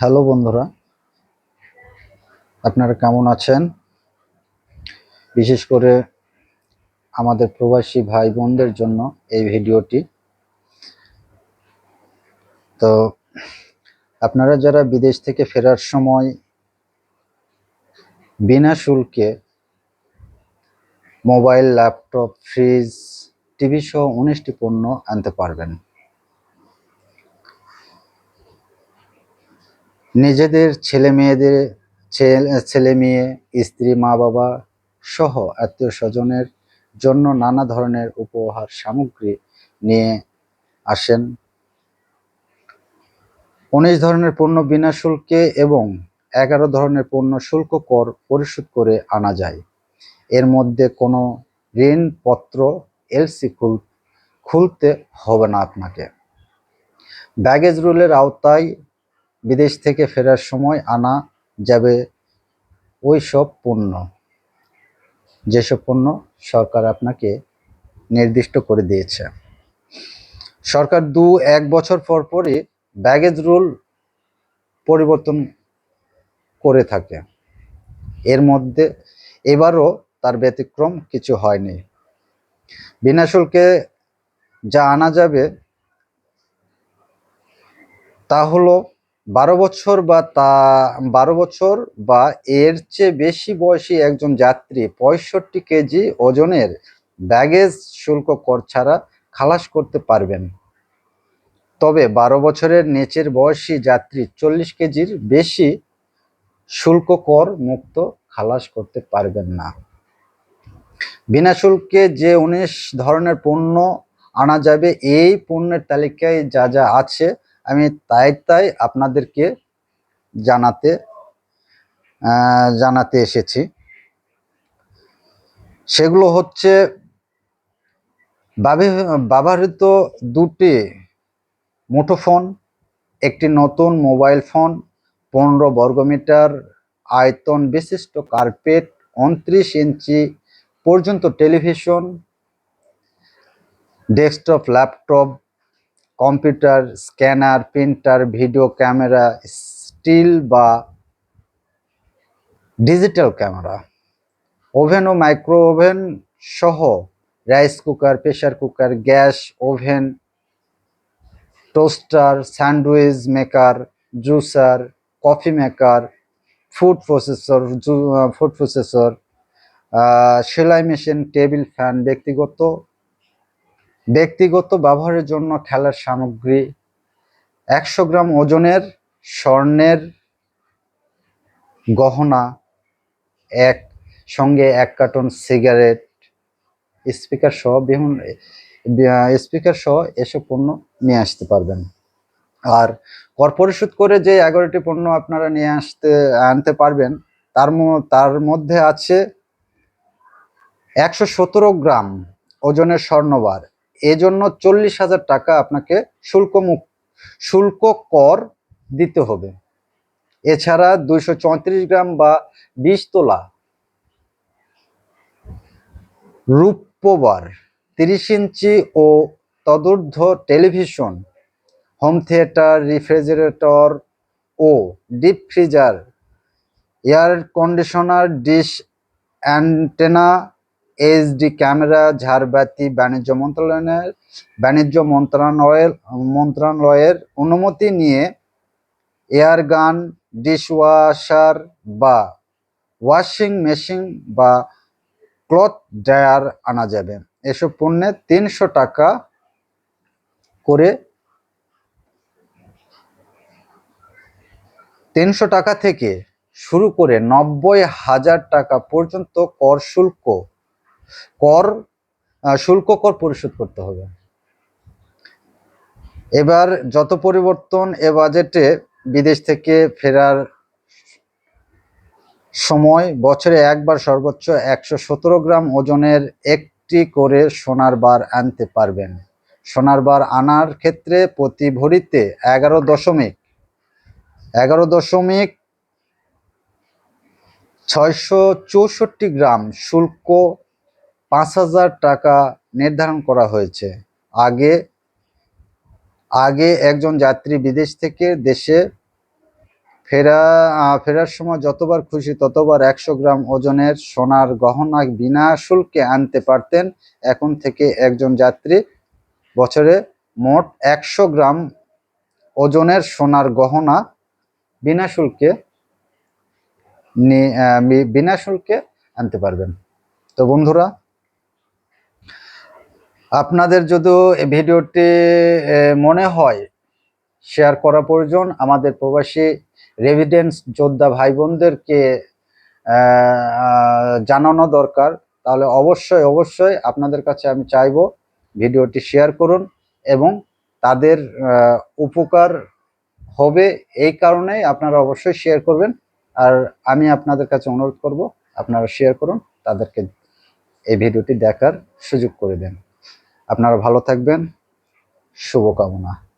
Hello বন্ধুরা, আপনারা কেমন আছেন? বিশেষ করে আমাদের প্রবাসী ভাই বোনদের জন্য এই ভিডিওটি। তো আপনারা যারা বিদেশ থেকে ফেরার সময় বিনা শুল্কে মোবাইল, ল্যাপটপ, ফ্রিজ, টিভি সহ উনিশটি পণ্য আনতে পারবেন। নিজেদের ছেলে মেয়েদের ছেলে মেয়ে, স্ত্রী, মা বাবা সহ আত্মীয় স্বজনের জন্য নানা ধরনের উপহার সামগ্রী নিয়ে আসেন। উনিশ ধরনের পণ্য বিনা শুল্কে এবং এগারো ধরনের পণ্য শুল্ক কর পরিশোধ করে আনা যায়। এর মধ্যে কোনো ঋণপত্র, এলসি খুল, খুলতে হবে না আপনাকে। ব্যাগেজ রুলের আওতায় বিদেশ থেকে ফেরার সময় আনা যাবে ওই সব পণ্য। যেসব পণ্য সরকার আপনাকে নির্দিষ্ট করে দিয়েছে। সরকার দু এক বছর পর পরই ব্যাগেজ রুল পরিবর্তন করে থাকে। এর মধ্যে এবারও তার ব্যতিক্রম কিছু হয়নি। বিনা শুল্কে যা আনা যাবে তা হলো বারো বছর বা তা, বারো বছর বা এর চেয়ে বেশি বয়সী একজন যাত্রী পঁয়ষট্টি কেজি ওজনের ব্যাগেজ শুল্ক কর ছাড়া খালাস করতে পারবেন। তবে বারো বছরের নিচের বয়সী যাত্রী চল্লিশ কেজির বেশি শুল্ক কর মুক্ত খালাস করতে পারবেন না। বিনা শুল্কে যে উনিশ ধরনের পণ্য আনা যাবে, এই পণ্যের তালিকায় যা যা আছে আমি তাই তাই আপনাদেরকে জানাতে জানাতে এসেছি। সেগুলো হচ্ছে ব্যবহৃত দুটি মুঠোফোন, একটি নতুন মোবাইল ফোন, পনেরো বর্গমিটার আয়তন বিশিষ্ট কার্পেট, উনত্রিশ ইঞ্চি পর্যন্ত television, desktop, laptop computer scanner, printer, video camera, still বা ডিজিটাল ক্যামেরা। ওভেন ও মাইক্রো ওভেন সহ rice cooker pressure cooker, gas, oven, toaster, sandwich maker, juicer, coffee maker, food processor food processor সেলাই machine, table fan, ব্যক্তিগত ব্যক্তিগত ব্যবহারের জন্য খেলার সামগ্রী, একশো গ্রাম ওজনের স্বর্ণের গহনা, এক, সঙ্গে এক কার্টন সিগারেট, স্পিকার সহ বিভিন্ন স্পিকার সহ এসব পণ্য নিয়ে আসতে পারবেন। আর কর পরিশোধ করে যে এগারোটি পণ্য আপনারা নিয়ে আসতে, আনতে পারবেন, তার তার মধ্যে আছে একশো সতেরো গ্রাম ওজনের স্বর্ণবার এজন্য চল্লিশ হাজার টাকা আপনাকে শুল্ক মুখ শুল্ক কর দিতে হবে। এছাড়া দুইশো চৌত্রিশ গ্রাম বা বিশ তোলা রূপবার, তিরিশ ইঞ্চি ও তদূর্ধ্ব টেলিভিশন, হোম থিয়েটার, রিফ্রিজারেটর ও deep freezer, air conditioner, dish antenna HD camera ঝাড়বাতি বাণিজ্য মন্ত্রণালয়ের বাণিজ্য মন্ত্রণালয়ের মন্ত্রণালয়ের অনুমতি নিয়ে এয়ার গান ডিশওয়াশার বা ওয়াশিং মেশিন বা ক্লথ ড্রায়ার আনা যাবে। এসব পণ্যে তিনশো টাকা করে তিনশো টাকা থেকে শুরু করে নব্বই হাজার টাকা পর্যন্ত কর শুল্ক কর শুল্ক কর পরিশোধ করতে হবে। এবার যত পরিবর্তন এ বাজেটে বিদেশ থেকে ফেরার সময় বছরে একবার সর্বোচ্চ একশো সতেরো গ্রাম ওজনের একটি করে সোনার বার আনতে পারবেন। সোনার বার আনার ক্ষেত্রে প্রতি ভরিতে এগারো দশমিক এগারো দশমিক ছয়শো চৌষট্টি গ্রাম শুল্ক পাঁচ হাজার টাকা নির্ধারণ করা হয়েছে। আগে আগে একজন যাত্রী বিদেশ থেকে দেশে ফেরা ফেরার সময় যতবার খুশি ততবার একশো গ্রাম ওজনের সোনার গহনা বিনা শুল্কে আনতে পারতেন। এখন থেকে একজন যাত্রী বছরে মোট একশো গ্রাম ওজনের সোনার গহনা বিনা শুল্কে বিনা শুল্কে আনতে পারবেন। তো বন্ধুরা আপনাদের যদি ভিডিওটি মনে হয় শেয়ার করা প্রয়োজন, আমাদের প্রবাসী রেভিডেন্স যোদ্ধা ভাই বোনদেরকে জানানো দরকার, তাহলে অবশ্যই অবশ্যই আপনাদের কাছে আমি চাইব ভিডিওটি শেয়ার করুন এবং তাদের উপকার হবে এই কারণেই আপনারা অবশ্যই শেয়ার করবেন। আর আমি আপনাদের কাছে অনুরোধ করব, আপনারা শেয়ার করুন, তাদেরকে এই ভিডিওটি দেখার সুযোগ করে দেন। আপনারা ভালো থাকবেন। শুভকামনা।